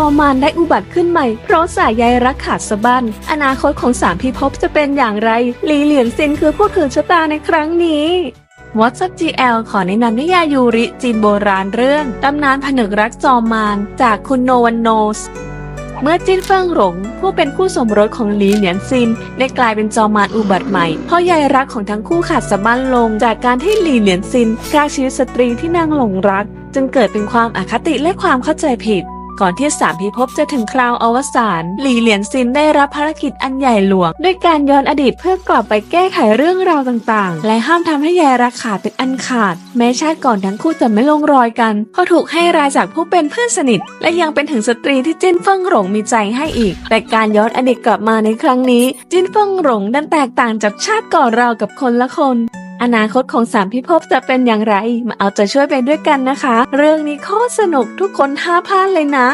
อมานได้อุบัติขึ้นใหม่ เพราะสายใยรักขาดสะบั้นอนาคตของสามพิภพจะเป็นอย่างไร ลีเหลียนซินคือผู้ถือชะตาในครั้งนี้ What's up GL ขอแนะนำนิยายยูริจีนโบราณเรื่อง ตำนานผนึกรักจอมาน จากคุณโนวันโนสเมื่อจิ้นเฟิงหลง ผู้เป็นคู่สมรสของหลีเหนียนซิน ได้กลายเป็นจอมานอุบัติใหม่ เพราะใยรักของทั้งคู่ขาดสะบั้นลง จากการที่หลีเหนียนซินพราชีวิตสตรีที่นางหลงรัก จึงเกิดเป็นความอคติและความเข้าใจผิด ก่อนที่สามพิภพจะถึงคราวอวสานหลีเหลียนซินได้รับภารกิจอันใหญ่หลวง ด้วยการย้อนอดีตเพื่อกลับไปแก้ไขเรื่องราวต่างๆ และห้ามทำให้ยายรักขาดเป็นอันขาด แม้ชาติก่อนทั้งคู่จะไม่ลงรอยกันเพราะถูกให้รายจากผู้เป็นเพื่อนสนิท และยังเป็นถึงสตรีที่จิ้นเฟิงหลงมีใจให้อีก แต่การย้อนอดีตกลับมาในครั้งนี้ จิ้นเฟิงหลงดันแตกต่างจากชาติก่อนเรากับคนละคน อนาคตของสามพิภพจะเป็นอย่างไร มาเอาใจช่วยไปด้วยกันนะคะ เรื่องนี้โคตรสนุกทุกคนห้าพลาดเลยนะ